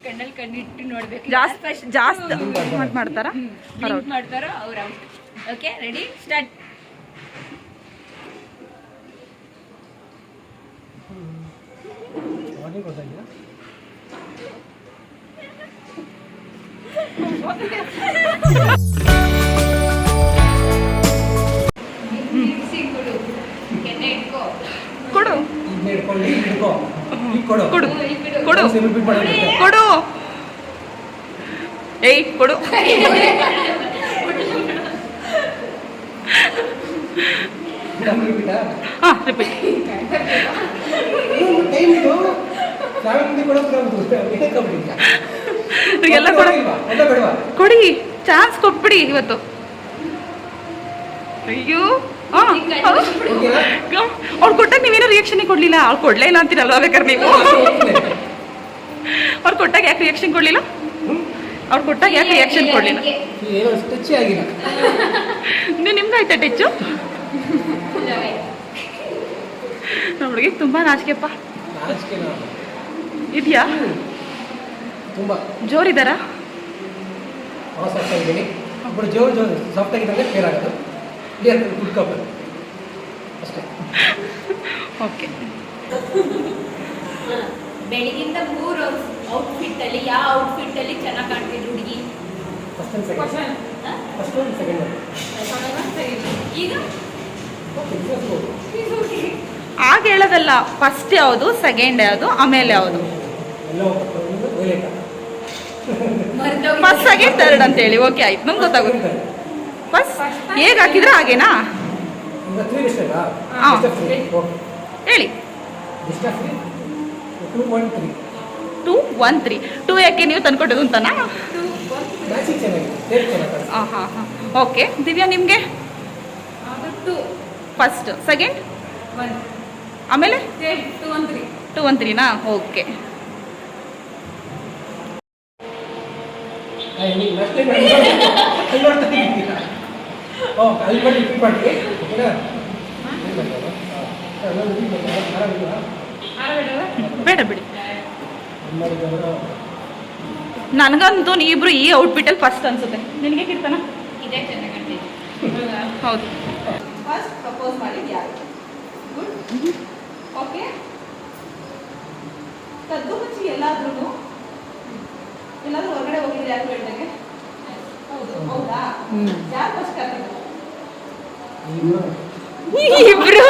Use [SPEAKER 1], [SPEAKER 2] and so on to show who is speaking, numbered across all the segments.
[SPEAKER 1] ಕಣ್ಣಲ್ಲಿ ಕಣ್ಣಿಟ್ಟು ನೋಡ್ಬೇಕು.
[SPEAKER 2] ಜಾಸ್ತಿ ಜಾಸ್ತಿ ಮಾಡ್- ಮಾಡ್ತಾರಾ?
[SPEAKER 1] ಮಾಡ್ತಾರೋ? ಅವ್ರ ಔಟ್ ಓಕೆ ರೆಡಿ ಸ್ಟಾರ್ಟ್ ಕೊಡು.
[SPEAKER 2] ಕೊಡು
[SPEAKER 3] ಕೊಡು.
[SPEAKER 2] ಕೊಡು. ಕೊಡು. ಕೊಡು. ಏಯ್ ಕೊಡು? ಹಾ ರಿಪೀಟ್? ಎಲ್ಲ ಕೊಡ. ಚಾನ್ಸ್ ಕೊಟ್ಬಿಡಿ ಇವತ್ತು. ಅಯ್ಯೋ? ಅವ್ಳು ಕೊಟ್ಟಾಗ ನೀವೇನೋ ರಿಯಾಕ್ಷನ್ ಕೊಡ್ಲಿಲ್ಲ. ಅವ್ಳು ಕೊಡ್ಲೇ ಇಲ್ಲ ಅಂತೀರಲ್ವಾ ಬೇಕಾದ್ರೆ ನೀವು? ಅವ್ರು ಕೊಟ್ಟಾಗ ಯಾಕೆ ರಿಯಾಕ್ಷನ್ ಕೊಡ್ಲಿಲ್ಲ? ಅವ್ರು ಕೊಟ್ಟಾಗ ಯಾಕೆ ರಿಯಾಕ್ಷನ್ ಕೊಡ್ಲಿಲ್ಲ?
[SPEAKER 3] ನಿಮ್ದು
[SPEAKER 2] ನೀವು ಆಯ್ತಾ ಟೆಚ್ಚು ಹುಡುಗಿಗೆ ತುಂಬಾ ನಾಚಿಕೆಪ್ಪ. ಇದೆಯಾ?
[SPEAKER 3] ತುಂಬಾ.
[SPEAKER 2] ಜೋರಿದಾರಾ?
[SPEAKER 3] ಜೋರು ಜೋರು ಸಾಫ್ಟ್ ಆಗಿದ್ದಂಗೆ ಕ್ಲಿಯರ್ ಆಗೋದು. ಕ್ಲಿಯರ್ ಕುಡ್ಕೋಬೇಕು ಅಷ್ಟೇ.
[SPEAKER 1] ಓಕೆ ಬೆಳಗಿಂದ ಮೂರು ಔಟ್ಫಿಟ್ ಅಲ್ಲಿ ಯಾವ ಔಟ್ಫಿಟ್ ಅಲ್ಲಿ ಚೆನ್ನಾಗಿ ಕಾಣ್ತಿದ್ರು ಹುಡುಗಿ?
[SPEAKER 3] ಫಸ್ಟ್ ಸೆಕೆಂಡ್ ಫಸ್ಟ್ ಸೆಕೆಂಡ್
[SPEAKER 1] ಈಗ?
[SPEAKER 2] ಆಗ ಹೇಳೋದಲ್ಲ ಫಸ್ಟ್ ಯಾವುದು ಸೆಕೆಂಡ್ ಯಾವುದು ಆಮೇಲೆ ಯಾವುದು? ಫಸ್ಟ್ ಸೆಕೆಂಡ್ ಥರ್ಡ್ ಅಂತ ಹೇಳಿ ಓಕೆ ಆಯ್ತು. ನಮ್ಗೆ ಗೊತ್ತಾಗುತ್ತೆ ಫಸ್ಟ್ ಹೇಗೆ ಹಾಕಿದ್ರೆ ಹಾಗೇನಾ? ಹೇಳಿ.
[SPEAKER 3] ಟೂ ಒನ್ ತ್ರೀ
[SPEAKER 2] ಟೂ ಯಾಕೆ ನೀವು ತಂದ್ಕೊಟ್ಟದು ಅಂತನಾ. ಹಾಂ ಹಾಂ ಹಾಂ. ಓಕೆ ದಿವ್ಯಾ ನಿಮಗೆ?
[SPEAKER 1] ಟು
[SPEAKER 2] ಫಸ್ಟ್ ಸೆಕೆಂಡ್ ಆಮೇಲೆ?
[SPEAKER 1] ಟು ಒನ್ ಹೇಳಿ
[SPEAKER 2] ಟೂ ಒನ್ ತ್ರೀನಾ ಓಕೆ
[SPEAKER 3] ಓ, ಅಲ್ಲಿ ಮಾಡಿ.
[SPEAKER 2] ಬೇಡ ಬಿಡಿ. ನನಗಂತೂ ನೀವಿಬ್ರು ಈ ಔಟ್ಫಿಟಲ್ಲಿ ಫಸ್ಟ್ ಅನ್ಸುತ್ತೆ. ನಿನಗೆ ಕೀರ್ತನ? ಹೌದು.
[SPEAKER 4] ಫಸ್ಟ್ ಪ್ರಪೋಸ್ ಮಾಡಿದ್ದು ಯಾರು? ಗುಡ್ ಓಕೆ ಕದ್ದು ಮುಚ್ಚಿ ಎಲ್ಲಾದ್ರೂ ಎಲ್ಲಾದ್ರೂ ಹೊರಗಡೆ ಹೋಗಿದ್ರೆ ಯಾರು ಬೆಳ್ದಂಗೆ ಹೌದು. ಹೌದಾ? ಯಾರು ಫಸ್ಟ್ ಕರ್ಕೊಂಡು
[SPEAKER 3] ಇಬ್ರು.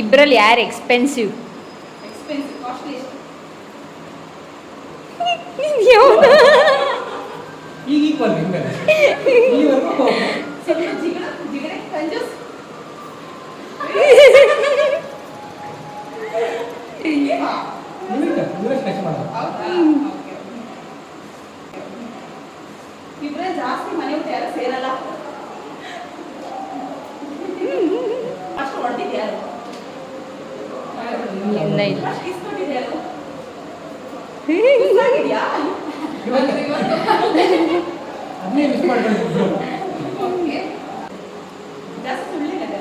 [SPEAKER 1] ಇಬ್ರಲ್ಲಿ ಯಾರು expensive
[SPEAKER 4] expensive costly ಎಷ್ಟು
[SPEAKER 3] ಈಗ ಈಗ ಬಂದ್ವಿ ಹಿಂಗಲ್ಲ. ಈವರೆಗೂ
[SPEAKER 4] ಸ್ವಲ್ಪ ಜಿಗಣ ಜಿಗಣೆ ಕಂಜೂಸ್ ಒಬ್ರಿಗೊಬ್ರು ಜಾಸ್ತಿ ಮಾಡ್ತಾರೆ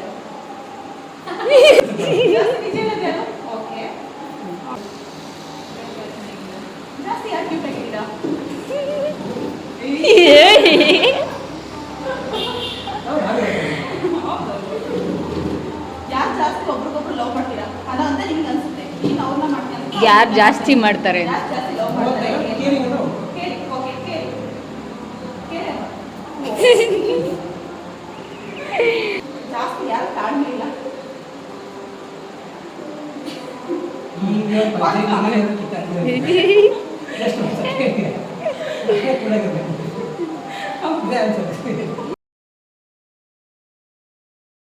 [SPEAKER 4] ಅಂತ ನಿಮ್ಗೆ ಅನ್ಸುತ್ತೆ ನೀನು ಅವ್ರನ್ನ ಮಾಡ್ತೀಯ ಅಂತ
[SPEAKER 1] ಯಾರು ಜಾಸ್ತಿ ಮಾಡ್ತಾರೆ ಅಂತ.
[SPEAKER 4] ಯಾರು ಜಾಸ್ತಿ ಲವ್
[SPEAKER 3] ಹೌದಾ?
[SPEAKER 4] ಮಾಡ್ತಾರೆ
[SPEAKER 3] ಕೇಳಿ ಏನು?
[SPEAKER 4] ಕೇಳಿ ಓಕೆ ಕೇಳಿ ಕೇಳಿ ಅಮ್ಮ. ಜಾಸ್ತಿ ಯಾರು ತಾಳ್ಮೆ ಇಲ್ಲ
[SPEAKER 3] ಈಗ ಪಂಚಾಯ್ತಿಗೆ ಕಿತ್ತಾಡ್ತಿದ್ದಾರೆ. ಎಷ್ಟು ವರ್ಷ? ಅದೇ ಕೂಡಾಗಿದೆ. ಇದೇ ಅನ್ಸುತ್ತೆ.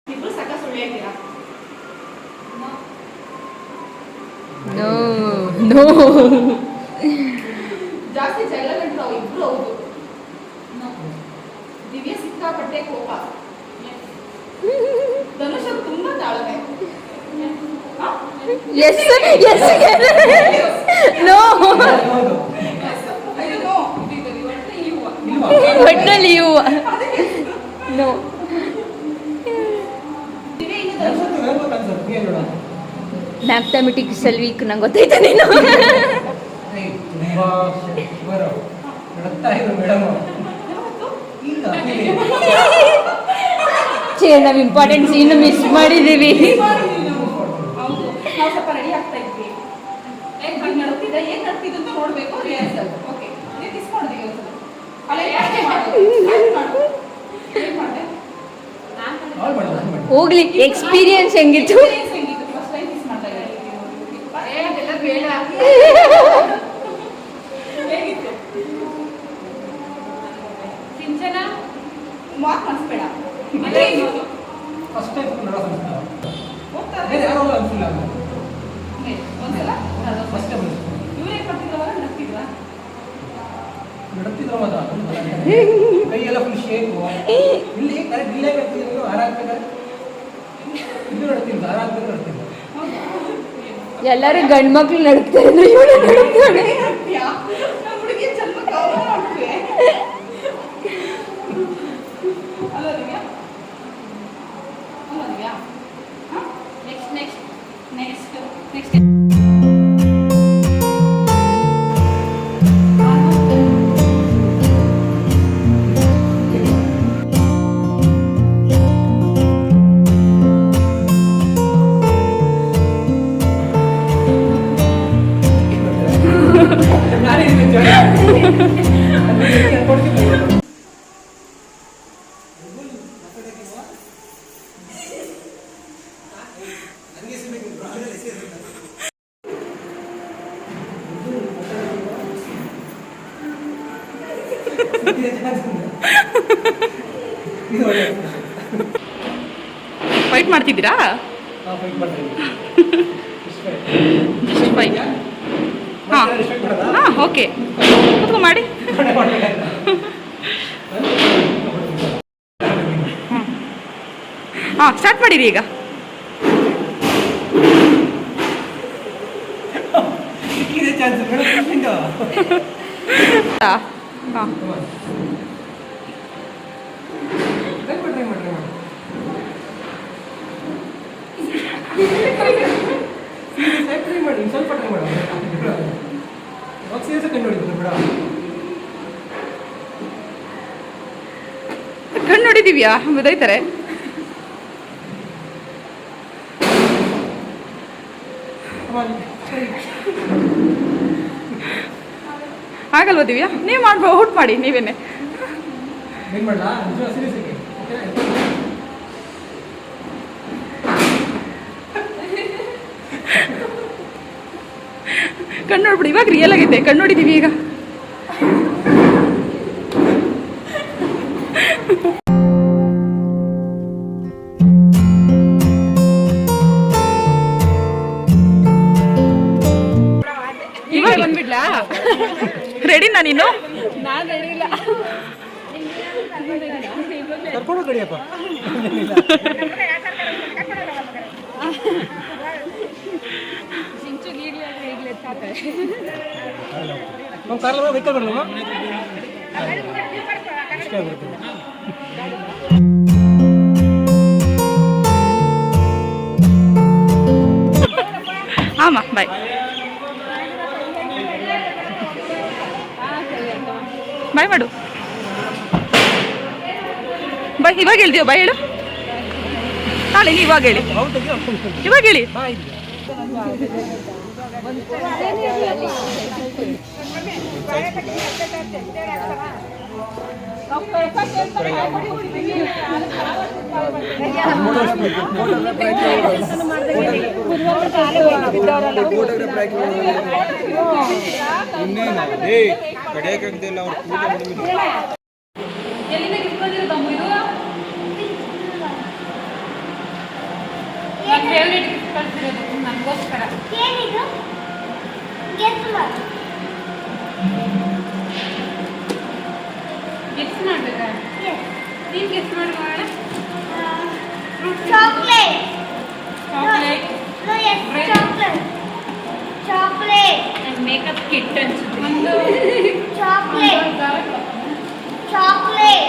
[SPEAKER 4] ಇಬ್ರು ಸಕ ಸುಳ್ಳು ಹೇಳ್ತೀರಾ
[SPEAKER 1] ನೋ ನೋ
[SPEAKER 4] ಜಾಸ್ತಿ ಜಗಳ ಗಂಟು ನಾವು ಇಬ್ರು ಹೌದು ದಿವ್ಯ ಸಿಕ್ಕಾಪಟ್ಟೆ ಕೋಪ ಧನುಷ್ ಅವ್ರು ತುಂಬಾ ತಾಳ್ಮೆ
[SPEAKER 2] ಎಸ್ ಎಸ್ ನೋ
[SPEAKER 3] ಹೌದು
[SPEAKER 4] ಇದು ನೋ ಇದು ಇದು ಒಟ್ಟು ಇವು.
[SPEAKER 3] ಇಲ್ವಾ
[SPEAKER 2] ಯು ನೋ
[SPEAKER 4] ಇನ್ನು
[SPEAKER 2] ಮ್ಯಾಥಮೆಟಿಕ್ಸ್ ಅಲ್ಲಿ ವೀಕ್ ನಂಗೆ ಗೊತ್ತೈತೆ ನೀನು. ನಾವು ಇಂಪಾರ್ಟೆಂಟ್ ಸೀನ್ ಮಿಸ್ ಮಾಡಿದ್ದೀವಿ
[SPEAKER 4] ಮಾಡಿದ್ವಿ ನಾವು. ಹೌದು ನಾವು ಸ್ವಲ್ಪ ರೆಡಿ ಆಗ್ತಾ ಇದ್ವಿ ಹೇಗೆ ಹಂಗೆ ನಡ್ತಿದ್ದೆ ಏನ್ ನಡ್ತಿದ್ದು ಅಂತ ನೋಡ್ಬೇಕು ರಿಹರ್ಸಲ್ ಓಕೆ ನೀವು ಮಿಸ್ ಮಾಡಿದ್ವಿ ಒಂದ್ಸಲ ಅಲ್ಲ ಯಾಕೆ ಮಾಡು ಯಾಕೆ ಮಾಡು ಏನ್ ಮಾಡಿದೆ
[SPEAKER 3] ಆಲ್ ಮಾಡಿ ಆಲ್ ಮಾಡಿ
[SPEAKER 2] ಹೋಗ್ಲಿ ಎಕ್ಸ್ಪೀರಿಯನ್ಸ್ ಹೆಂಗಿತ್ತು?
[SPEAKER 4] ಫಸ್ಟ್ ಟೈಮ್ ಮಿಸ್ ಮಾಡ್ದಾಗ
[SPEAKER 1] ಅದೆಲ್ಲ ಬೇಡ
[SPEAKER 4] ಹೇಗಿತ್ತು
[SPEAKER 1] ಸಿಂಚನ
[SPEAKER 4] ಮಾರ್ಕ್ ಮಾಡಿಸ್ಬೇಡ ಅದೇ ಇನ್ನೊಂದು
[SPEAKER 3] ಫಸ್ಟ್ ಟೈಮ್ ನೋಡೋ ಅನ್ಸುತ್ತಾ
[SPEAKER 4] ಹೋಗ್ತಾರೆ
[SPEAKER 3] ಬೇರೆ ಯಾರೋ ಅನ್ಸಿಲ್ಲ
[SPEAKER 4] ಒಂದ್ಸಲ
[SPEAKER 3] ಫಸ್ಟ್ ಟೈಮ್
[SPEAKER 4] ಇವರೇ ಕೊಟ್ಟಿದ್ದವಾಗ ನಡ್ತಿದ್ವಾ
[SPEAKER 3] ನಡತ್ತಿದ್ರು ಮಾತ್ರ ಕೈಯೆಲ್ಲ ಫುಲ್ ಇಲ್ಲಿ ಇದು ನಡ್ತಿದ್ದು ಹಾರಾಗ್ಬೇಕು ನಡ್ತಿದ್ದು
[SPEAKER 2] ಎಲ್ಲರೂ ಮಕ್ಳು ನಡುತ್ತಾ ಇದ್ರು
[SPEAKER 4] Next, next, ಜನ್ಮ ಗೌರವ
[SPEAKER 2] ಫೈಟ್ ಮಾಡ್ತಿದ್ದೀರಾ
[SPEAKER 3] ಹಾ,
[SPEAKER 2] ಹಾ ಓಕೆ ಮಾಡಿ? ಹಾಂ ಸ್ಟಾರ್ಟ್ ಮಾಡಿರಿ ಈಗ
[SPEAKER 3] ಸ್ವಲ್ಪ.
[SPEAKER 2] ಹಾಂ
[SPEAKER 3] on. Try ಮಾಡು. Serious ಆಗಿ try ಮಾಡಿ, ಇನ್ನು ಸ್ವಲ್ಪ try ಮಾಡು. ಬಿಡು. Serious ಆಗಿ ಕಂಡುಹಿಡಿದ್ರು, ಬಿಡು.
[SPEAKER 2] ಕಣ್ಣು ನೋಡಿದೀವ್ಯಾ?
[SPEAKER 3] ಬದೈತಾರೆ.
[SPEAKER 2] ಆಗಲ್ವ ದಿವ್ಯಾ? ನೀವು ಮಾಡ್ಬೋ ಔಟ್ ಮಾಡಿ ನೀವೇನೆ.
[SPEAKER 3] ಏನ್ ಮಾಡ್ಲಾ?
[SPEAKER 2] ಕಣ್ಣು ನೋಡ್ಬಿಡಿ ಇವಾಗ ರಿಯಲ್ ಆಗೈತೆ ಕಣ್ಣು ನೋಡಿದೀವಿ ಈಗ. ಇವಾಗ ಬಂದ್ಬಿಡ್ಲಾ? ರೆಡಿನಾ ನೀನು?
[SPEAKER 1] ನಾನು ರೆಡಿ ಇಲ್ಲ.
[SPEAKER 3] ಕರ್ಕೊಂಡು ನಮ್ಮ ಕಾರಲ್ಲಿ ವೆಹಿಕಲ್ ಬರಲ್ಲ ಇಷ್ಟೇ
[SPEAKER 2] ಬಾಯ್ ಬಾಯ್ ಮಾಡು. ಬಾಯ್ ಇವಾಗ ಹೇಳ್ತೀವ ಬಾಯ್ ಹೇಳು. ನಾಳೆ ನೀವು ಇವಾಗ ಹೇಳಿ. ಇವಾಗ ಹೇಳಿ.
[SPEAKER 1] ಕಿತ್ಕೊಂಡಿರೋದು ಅಮ್ಮ ಇದು ನನ್ನ ಫೇವ್ರೇಟ್ ನನಗೋಸ್ಕರ
[SPEAKER 5] ಏನಿದು? ಗೆಸ್
[SPEAKER 1] ಮಾಡ್ಬೇಕಾ ನೀನು guess
[SPEAKER 5] ಮಾಡ್ಬೋಣ
[SPEAKER 1] chocolate
[SPEAKER 5] chocolate chocolate chocolate
[SPEAKER 1] makeup kit ಅನ್ಸುತ್ತೆ
[SPEAKER 4] ಒಂದು chocolate chocolate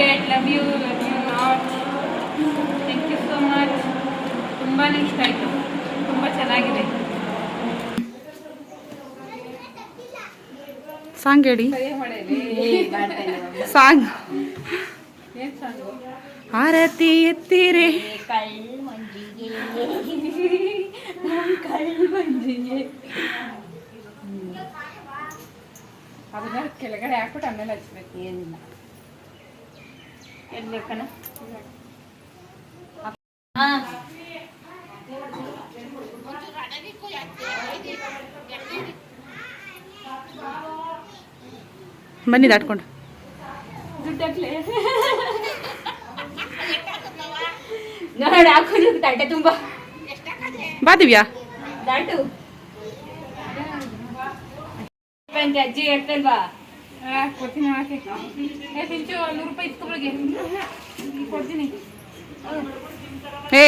[SPEAKER 4] favourite love you love you not thank you so much ತುಂಬಾ ಇಷ್ಟ ಆಯಿತು. ತುಂಬ ಚೆನ್ನಾಗಿದೆ.
[SPEAKER 2] ಸಾಂಗ್ ಹೇಳಿ. ಸಾಂಗು ಆರತಿ ಎತ್ತೀರಿ.
[SPEAKER 4] ಅದನ್ನ ಕೆಳಗಡೆ ಹಾಕ್ಬಿಟ್ಟು ಆಮೇಲೆ ಹಚ್ಬೇಕು.
[SPEAKER 1] ಏನಿಲ್ಲ.
[SPEAKER 2] ಬನ್ನಿ ದಾಟ್ಕೊಂಡು.
[SPEAKER 4] ದುಡ್ಡಾಗ್ಲೇ
[SPEAKER 1] ನೋಡಿ ಹಾಕೋದು ತಟ್ಟೆ ತುಂಬಾ.
[SPEAKER 2] ಬಾ ದಿವ್ಯಾ.
[SPEAKER 1] ದಾಟು. ಅಜ್ಜಿ ಹೇಳ್ತಲ್ವಾ?
[SPEAKER 4] ಕೊಡ್ತೀನಿ ಹಾಕಿ ಏ ತಿಂಚು ನೂರು ರೂಪಾಯಿ ಇಸ್ಕೊಬ್ಳಿಗೆ ಕೊಡ್ತೀನಿ.
[SPEAKER 2] ಏ.